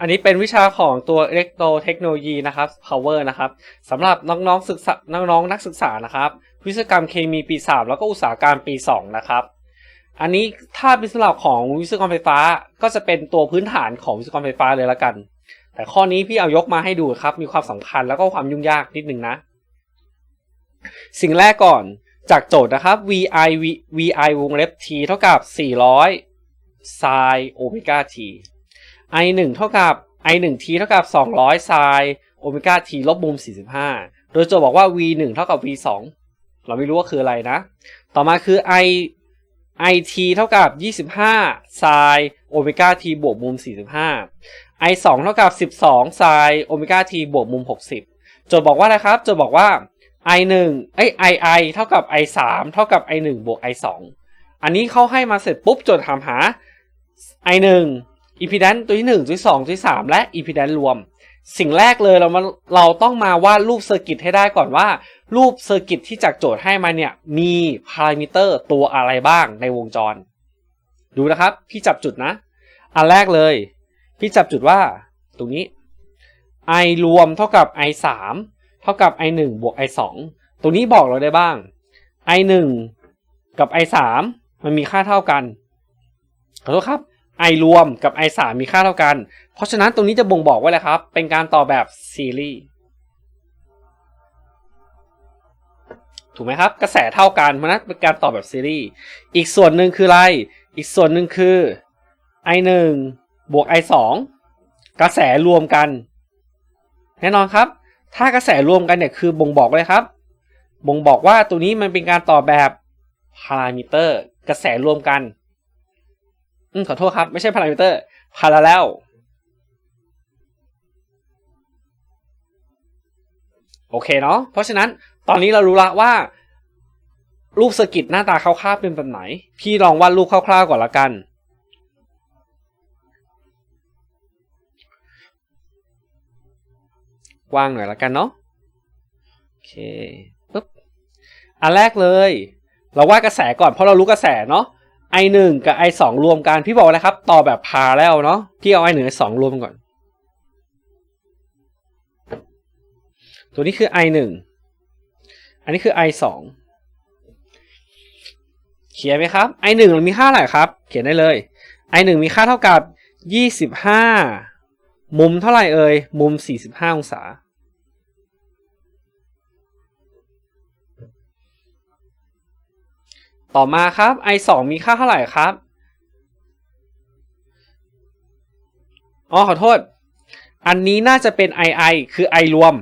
อันนี้เป็นวิชาของตัวอิเล็กโทรเทคโนโลยีนะครับ power นะครับสำหรับน้องๆศึกษาน้องๆนักศึกษานะครับ วิศวกรรมเคมีปี 3 แล้วก็อุตสาหการมปี 2 นะครับ อันนี้ถ้าเป็นสำหรับของวิศวกรรมไฟฟ้าก็จะเป็นตัวพื้นฐานของวิศวกรรมไฟฟ้าเลยละกัน แต่ข้อนี้พี่เอายกมาให้ดูครับ มีความสำคัญแล้วก็ความยุ่งยากนิดนึงนะ สิ่งแรกก่อนจากโจทย์นะครับ vi vi วงเล็บ t เท่ากับ 400 sin โอเมก้า t i 1เท่ากับ i 1 t เท่ากับ 200 sin โอเมก้า t ลบมุม 45 โดยโจทย์บอกว่า v 1เท่ากับ v 2เราไม่รู้ว่าคืออะไรนะ ต่อมาคือ i it เท่ากับ 25 sin โอเมก้า t บวกมุม 45 i 2เท่ากับ 12 sin โอเมก้า t บวกมุม 60 โจทย์บอกว่าอะไรครับโจทย์บอกว่า i 1เอ้ย i i เท่ากับ i 3เท่ากับ i 1บวก i 2อันนี้เขาให้มาเสร็จปุ๊บโจทย์ถามหา i 1 impedance ตัวที่1ตัวที่2ตัวที่3และ impedance รวม สิ่งแรกเลยเรามาเราต้องมาวาดรูปเซอร์กิตให้ได้ก่อนว่า รูปเซอร์กิตที่จากโจทย์ให้มาเนี่ยมีพารามิเตอร์ตัวอะไรบ้างในวงจร ดูนะครับ พี่จับจุดนะ อันแรกเลย พี่จับจุดว่า ตรงนี้ i รวมเท่ากับ i 3เท่ากับ i 1บวก i 2ตรงนี้บอกเราได้บ้าง i 1กับ i 3มันมีค่าเท่ากันขอโทษครับ i รวมกับ i 3มีค่าเท่ากัน เพราะฉะนั้นตรงนี้จะบ่งบอกไว้เลยครับ เป็นการต่อแบบซีรีส์ถูกไหมครับ กระแสเท่ากันเพราะนั้นเป็นการต่อแบบซีรีส์อีกส่วนหนึ่งคืออะไร อีกส่วนหนึ่งคือ i 1บวก i 2กระแสรวมกัน แน่นอนครับ ถ้ากระแสรวมกันเนี่ยคือบ่งบอกเลยครับ บ่งบอกว่าตัวนี้มันเป็นการต่อแบบพารามิเตอร์ กระแสรวมกัน อืมขอโทษครับ ไม่ใช่พารามิเตอร์พาราเลลโอเคเนาะเพราะฉะนั้นตอนนี้เรารู้ละว่า รูปเซอร์กิตหน้าตาคร่าวๆเป็นแบบไหน พี่ลองวาดรูปคร่าวๆก่อนละกันกว้างหน่อยละกันเนาะโอเคปึ๊บอันแรกเลย เราวาดกระแสก่อนเพราะเรารู้กระแสเนาะ i 1 กับ i 2 รวมกันพี่บอกเลยครับ ต่อแบบพาแล้วเนาะพี่เอา i 1 i 2 รวมก่อน ตัวนี้คือ i 1 อันนี้คือ i 2 เขียนไหมครับ i 1มันมีค่าอะไรครับ เขียนได้เลย i 1 มีค่าเท่ากับ 25 มุมเท่าไหร่เอ่ยมุม 45 องศา ต่อมาครับ i 2มีค่าเท่าไหร่ครับ อ๋อขอโทษ อันนี้น่าจะเป็น i i คือ i รวม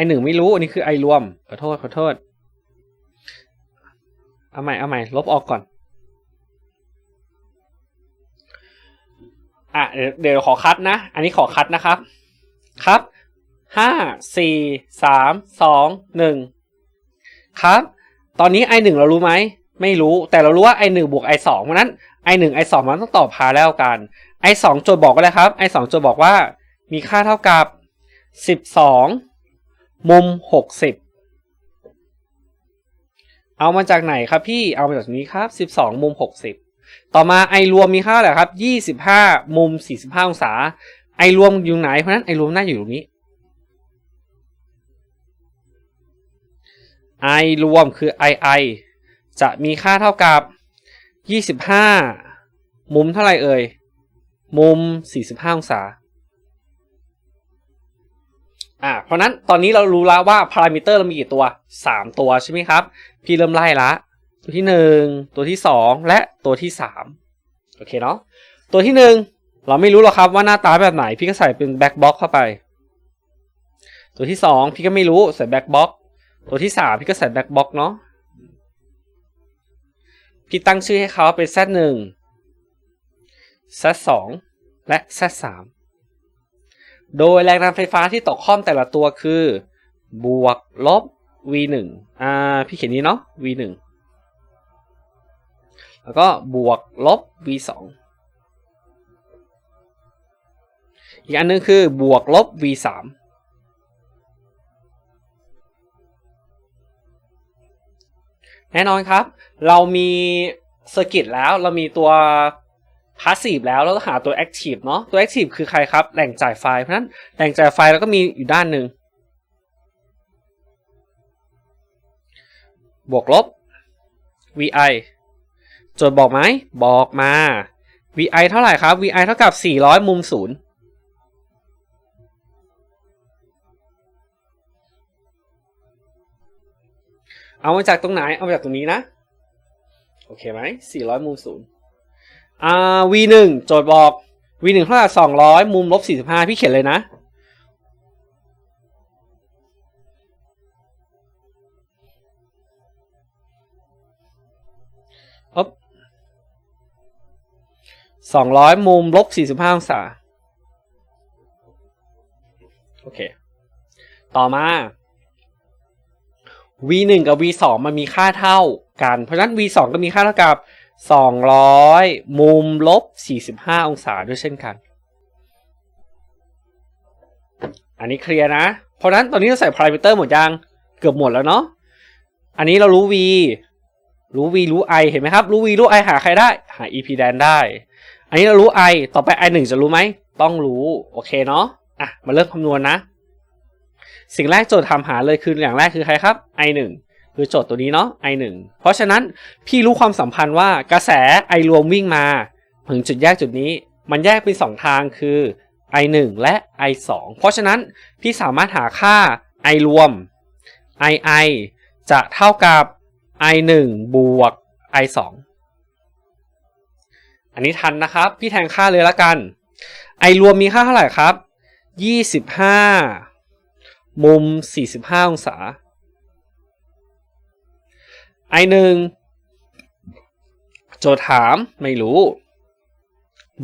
i 1ไม่รู้ อันนี้คือ i รวม ขอโทษ ขอโทษ เอาใหม่ เอาใหม่ ลบออกก่อน อะ เดี๋ยวขอคัดนะ อันนี้ขอคัดนะครับ ครับห้าสี่สามสองหนึ่งครับ ตอนนี้ i 1เรารู้ไหม ไม่รู้แต่เรารู้ว่า i 1บวก i 2เพราะนั้น i 1 i 2มันต้องตอบพาแล้วกัน i 2โจทย์บอกก็เลยครับ i 2โจทย์บอกว่ามีค่าเท่ากับ 12 มุม 60 เอามาจากไหนครับพี่เอามาจากนี้ครับ 12 มุม 60 ต่อมา i รวมมีค่าเท่าไร่ครับ 25 มุม 45 องศา i รวมอยู่ไหนเพราะนั้น i รวมน่าอยู่ตรงนี้ i รวมคือ i i จะมีค่าเท่ากับ 25 มุมเท่าไหร่เอ่ย มุม 45 องศาอ่าเพราะนั้นตอนนี้เรารู้แล้วว่าพารามิเตอร์เรามีกี่ตัว 3 ตัวใช่ไหมครับ พี่เริ่มไล่ละ ตัวที่ 1 ตัวที่ 2 และตัวที่ 3 โอเคเนาะตัวที่ 1 เราไม่รู้หรอกครับว่าหน้าตาแบบไหน พี่ก็ใส่เป็นแบ็กบ็อกเข้าไป ตัวที่ 2 พี่ก็ไม่รู้ใส่แบ็กบ็อกตัวที่ 3 พี่ก็ใส่แบ็กบ็อกเนาะ พี่ตั้งชื่อให้เขาเป็น Z1 Z2 และ Z3 โดยแรงดันไฟฟ้าที่ตกข้อมแต่ละตัวคือ บวกลบ V1 อ่าพี่เขียนนี้เนาะ V1 แล้วก็บวกลบ V2 อีกอันนึงคือบวกลบ V3 แน่นอนครับ เรามีเซอร์กิตแล้วเรามีตัวพาสซีฟแล้วเราต้องหาตัวแอคทีฟเนาะตัวแอคทีฟคือใครครับแหล่งจ่ายไฟเพราะนั้นแหล่งจ่ายไฟแล้วก็มีอยู่ด้านหนึ่งบวกลบ vi โจทย์บอกไหมบอกมา vi เท่าไหร่ครับ vi เท่ากับ 400 มุม0 เอามาจากตรงไหน เอามาจากตรงนี้นะ โอเคไหม400มุมศูนย์อ่า v หนึ่งโจทย์บอก v หนึ่งเท่ากับ200มุมลบ45พี่เขียนเลยนะอ๊บสองร้อยมุมลบสี่สิบห้าองศา โอเค ต่อมา v หนึ่งกับ v สองมันมีค่าเท่ากัน เพราะฉะนั้น v สองก็มีค่าเท่ากับสองร้อยมุมลบสี่สิบห้าองศาด้วยเช่นกัน อันนี้เคลียร์นะ เพราะฉะนั้นตอนนี้เราใส่พารามิเตอร์หมดยังเกือบหมดแล้วเนาะ อันนี้เรารู้ v รู้ v รู้ i เห็นไหมครับ รู้ v รู้ i หาใครได้ หา ep dan ได้ อันนี้เรารู้ i ต่อไป i 1จะรู้ไหม ต้องรู้ โอเคเนาะ อะ มาเริ่มคำนวณนะ สิ่งแรกโจทย์ทำหาเลยคืออย่างแรกคือใครครับ i 1 คือโจทย์ตัวนี้เนาะ i 1 เพราะฉะนั้นพี่รู้ความสัมพันธ์ว่ากระแส i รวมวิ่งมา ถึงจุดแยกจุดนี้ มันแยกเป็นสองทางคือ i 1 และ i 2 เพราะฉะนั้นพี่สามารถหาค่า i รวม i i จะเท่ากับ i 1 บวก i 2 อันนี้ทันนะครับ พี่แทนค่าเลยละกัน i รวมมีค่าเท่าไหร่ครับ 25 มุม 45 องศา i 1โจทย์ถามไม่รู้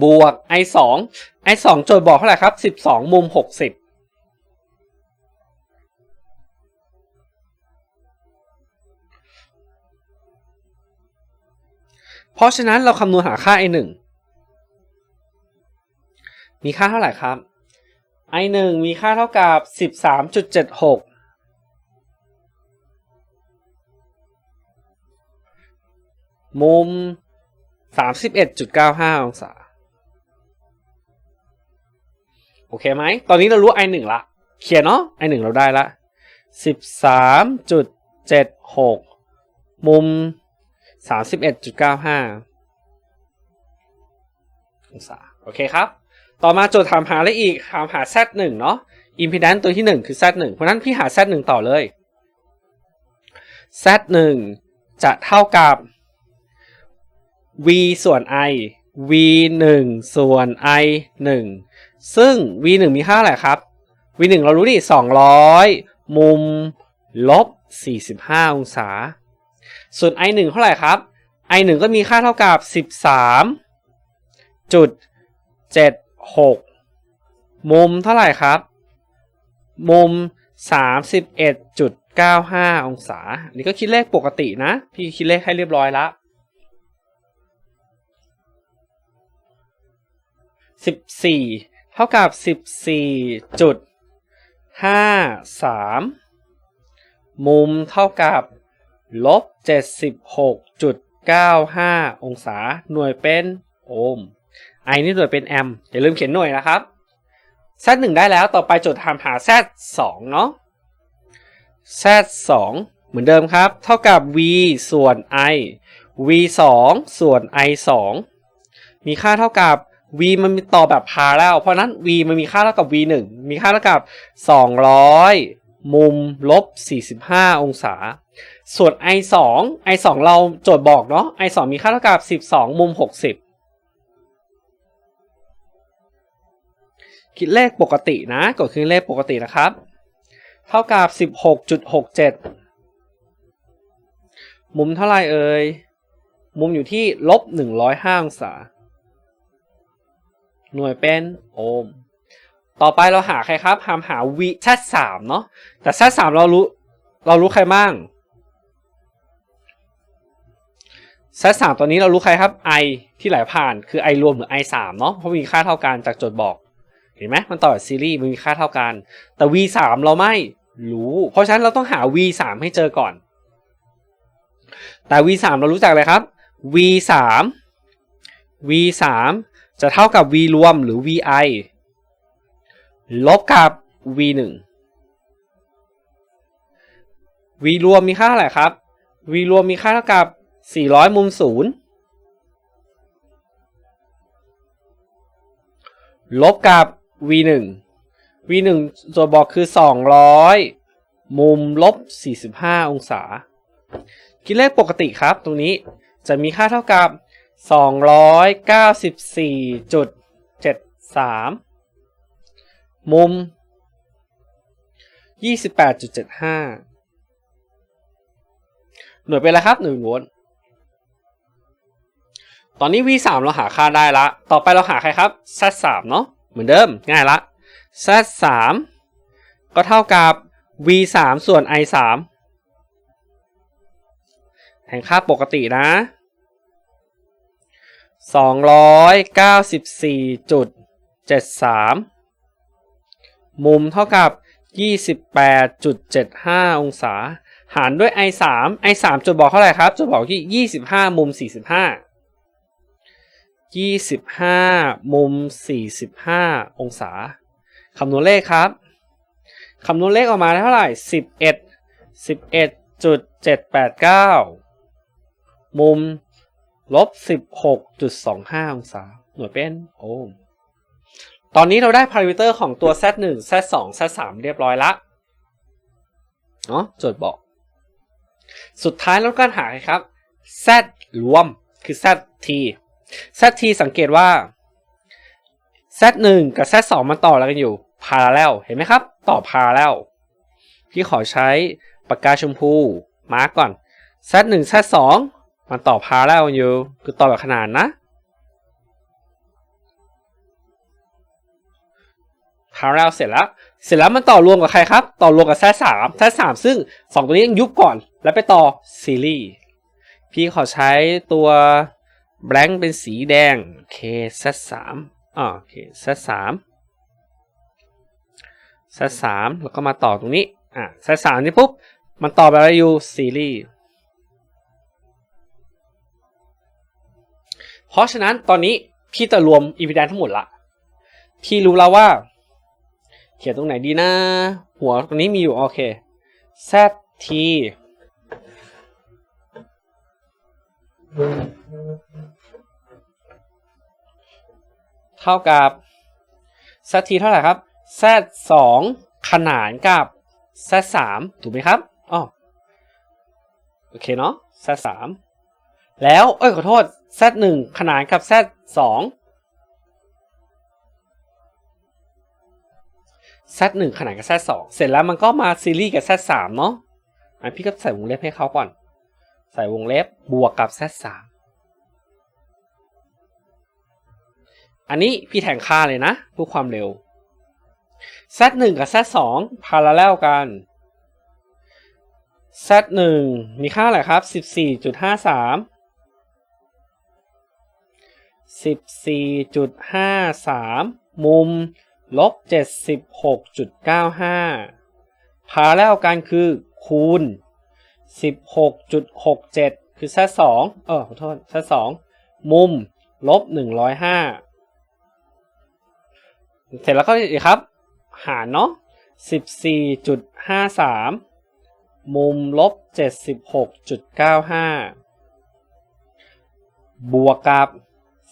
บวก i 2 i 2โจทย์บอกเท่าไหร่ครับ 12 มุม 60เพราะฉะนั้นเราคำนวณหาค่า i 1มีค่าเท่าไหร่ครับ i 1มีค่าเท่ากับ 13.76มุม 31.95 องศา โอเคไหม ตอนนี้เรารู้ i 1ละเขียนเนาะ i 1เราได้ละ 13.76 มุม 31.95 องศา โอเคครับ ต่อมาโจทย์ถามหาอะไรอีก ถามหา z 1 เนาะ impedance ตัวที่ 1 คือ z 1 เพราะนั้นพี่หา z 1 ต่อเลย z 1 จะเท่ากับ v ส่วน i v 1ส่วน i 1ซึ่ง v 1มีค่าอะไรครับ v 1เรารู้ดิ200 มุม ลบ 45 องศา ส่วน i 1เท่าไหร่ครับ i 1ก็มีค่าเท่ากับ 13จุด 76มุมเท่าไหร่ครับ มุม 31.95 องศาอันนี้ก็คิดเลขปกตินะ พี่คิดเลขให้เรียบร้อยละ14 เท่ากับ 14.53 มุมเท่ากับลบ76.95 องศา หน่วยเป็นโอห์ม ไอนี่หน่วเป็นแอมอย่าลืมเขียนหน่วยนะครับ z 1ได้แล้วต่อไปโจทย์ถามหา z 2เนาะ z 2เหมือนเดิมครับ เท่ากับ v ส่วน i v 2ส่วน i 2มีค่าเท่ากับ v มันมีต่อแบบพาแล้ว เพราะนั้น v มันมีค่าเท่ากับ v 1มีค่าเท่ากับ 200 มุมลบ 45 องศา ส่วน i 2 i 2เราโจทย์บอกเนาะ i 2มีค่าเท่ากับ 12 มุม 60 คิดเลขปกตินะกดคือเลขปกตินะครับ เท่ากับ 16.67 มุมเท่าไรเอ่ย มุมอยู่ที่ลบ105องศา หน่วยเป็นโอห์ม ต่อไปเราหาใครครับหามหา v z 3เนาะ แต่ z 3เรารู้ เรารู้ใครบ้าง z 3ตัวนี้เรารู้ใครครับ i ที่ไหลผ่านคือ i รวมหรือ i 3เนาะเพราะมีค่าเท่ากันจากโจทย์บอก เห็นไหมมันต่อซีรีส์มันมีค่าเท่ากัน แต่ v 3 เราไม่รู้ เพราะฉะนั้นเราต้องหา v 3 ให้เจอก่อน แต่ v 3 เรารู้จักอะไรครับ v 3 v 3 จะเท่ากับ v รวมหรือ vi ลบกับ v 1 v รวมมีค่าเท่าไรครับ v รวมมีค่าเท่ากับ 400 มุม 0 ลบกับ v 1 v 1ตัวบอกคือ 200 มุมลบ 45 องศา คิดเลขปกติครับ ตรงนี้จะมีค่าเท่ากับ 294.73 มุม 28.75 หน่วยเป็นอะไรครับ หน่วยโวลต์ตอนนี้ v 3เราหาค่าได้ละ ต่อไปเราหาใครครับ z 3เนาะ เหมือนเดิมง่ายละ z 3ก็เท่ากับ v 3ส่วน i 3แทนค่าปกตินะ 294.73 มุมเท่ากับ 28.75 องศา หารด้วย i 3 i 3จุดบอกเท่าไหร่ครับ จุดบอกที่ 25 มุม 45 25มุม45องศาคำนวณเลขครับคำนวณเลขออกมาได้เท่าไหร่11 11.789มุมลบ16.25องศา หน่วยเป็นโอห์มตอนนี้เราได้พารามิเตอร์ของตัว z1 z2 z3 เรียบร้อยละเนาะโจทย์บอก สุดท้ายเราก็หาครับ z รวมคือ zt zt สังเกตว่า z1 กับ z2 มันต่อแล้วกันอยู่ parallel เห็นไหมครับ ต่อ parallel พี่ขอใช้ปากกาชมพู มาร์กก่อน z1 z2 มันต่อ parallel กันอยู่ คือต่อแบบขนานนะ parallel เสร็จแล้ว เสร็จแล้วมันต่อรวมกับใครครับ ต่อรวมกับ z 3 z 3ซึ่ง 2 ตัวนี้ยังยุบก่อน แล้วไปต่อซีรีส์ พี่ขอใช้ตัว blank เป็นสีแดงโอเค z 3อ่าโอเค z 3 z 3แล้วก็มาต่อตรงนี้ อ่า z 3นี่ปุ๊บ มันต่อไปแล้วอยู่ซีรีส์เพราะฉะนั้นตอนนี้พี่จะรวมอีพีแดนทั้งหมดละ พี่รู้แล้วว่าเขียนตรงไหนดีนะ หัวตรงนี้มีอยู่ โอเค z t เท่ากับ z t เท่าไหร่ครับ z 2ขนานกับ z 3ถูกไหมครับอ๋อโอเคเนาะ z 3แล้ว เอ้ยขอโทษ z 1ขนานกับ z 2 z 1ขนานกับ z 2เสร็จแล้วมันก็มาซีรีส์กับ z 3เนาะอันพี่ก็ใส่วงเล็บให้เขาก่อน ใส่วงเล็บบวกกับ z 3อันนี้พี่แทงค่าเลยนะเพื่อความเร็ว z 1กับ z 2 parallel กัน z 1มีค่าอะไรครับ 14.53 14.53 มุมลบ 76.95 พาแล้วกันคือคูณ 16.67 คือแซด2เออขอโทษแซด2มุมลบ 105 เสร็จแล้วก็อีกครับ หารเนาะ14.53 มุมลบ 76.95 บวกกับ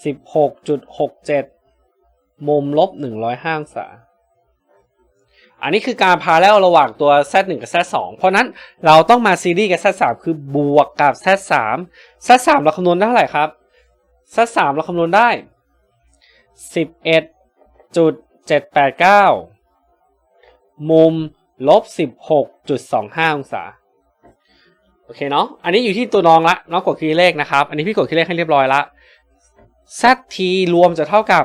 16.67 มุมลบ 105องศา อันนี้คือการพาแล้วระหว่างตัว Z1 กับ Z2 เพราะนั้นเราต้องมาซีรีส์กับ Z3 คือบวกกับ Z3 Z3 เราคำนวณได้เท่าไหร่ครับ Z3 เราคำนวณได้ 11.789 มุมลบ 16.25 องศา โอเคเนาะ อันนี้อยู่ที่ตัวน้องละน้องกดคีย์เลขนะครับ อันนี้พี่กดคีย์เลขให้เรียบร้อยละ zt รวมจะเท่ากับ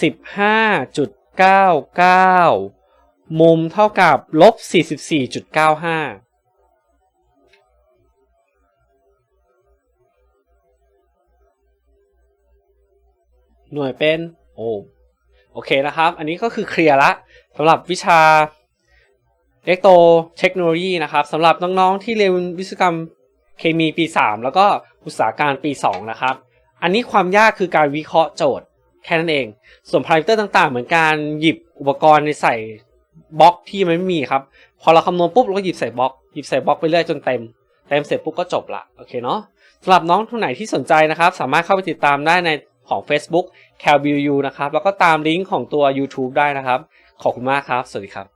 15.99 มุมเท่ากับลบ 44.95หน่วยเป็นโอห์มโอเคนะครับ อันนี้ก็คือเคลียร์ละสำหรับวิชาเอโตเทคโนโลยีนะครับสำหรับน้องๆที่เรียนวิศวกรรมเคมีปี 3 แล้วก็อุตสาหการปี 2 นะครับ อันนี้ความยากคือการวิเคราะห์โจทย์แค่นั้นเอง ส่วนพารามิเตอร์ต่างๆ เหมือนการหยิบอุปกรณ์ในใส่ บล็อกที่มันไม่มีครับ พอเราคำนวณปุ๊บเราก็หยิบใส่บล็อกหยิบใส่บล็อกไปเรื่อยจนเต็มเต็มเสร็จปุ๊บก็จบละโอเคเนาะสำหรับน้องทุกไหนที่สนใจนะครับ สามารถเข้าไปติดตามได้ในของ Facebook c a l b u นะครับแล้วก็ตามลิงก์ของตัว YouTube ได้นะครับ ขอบคุณมากครับ สวัสดีครับ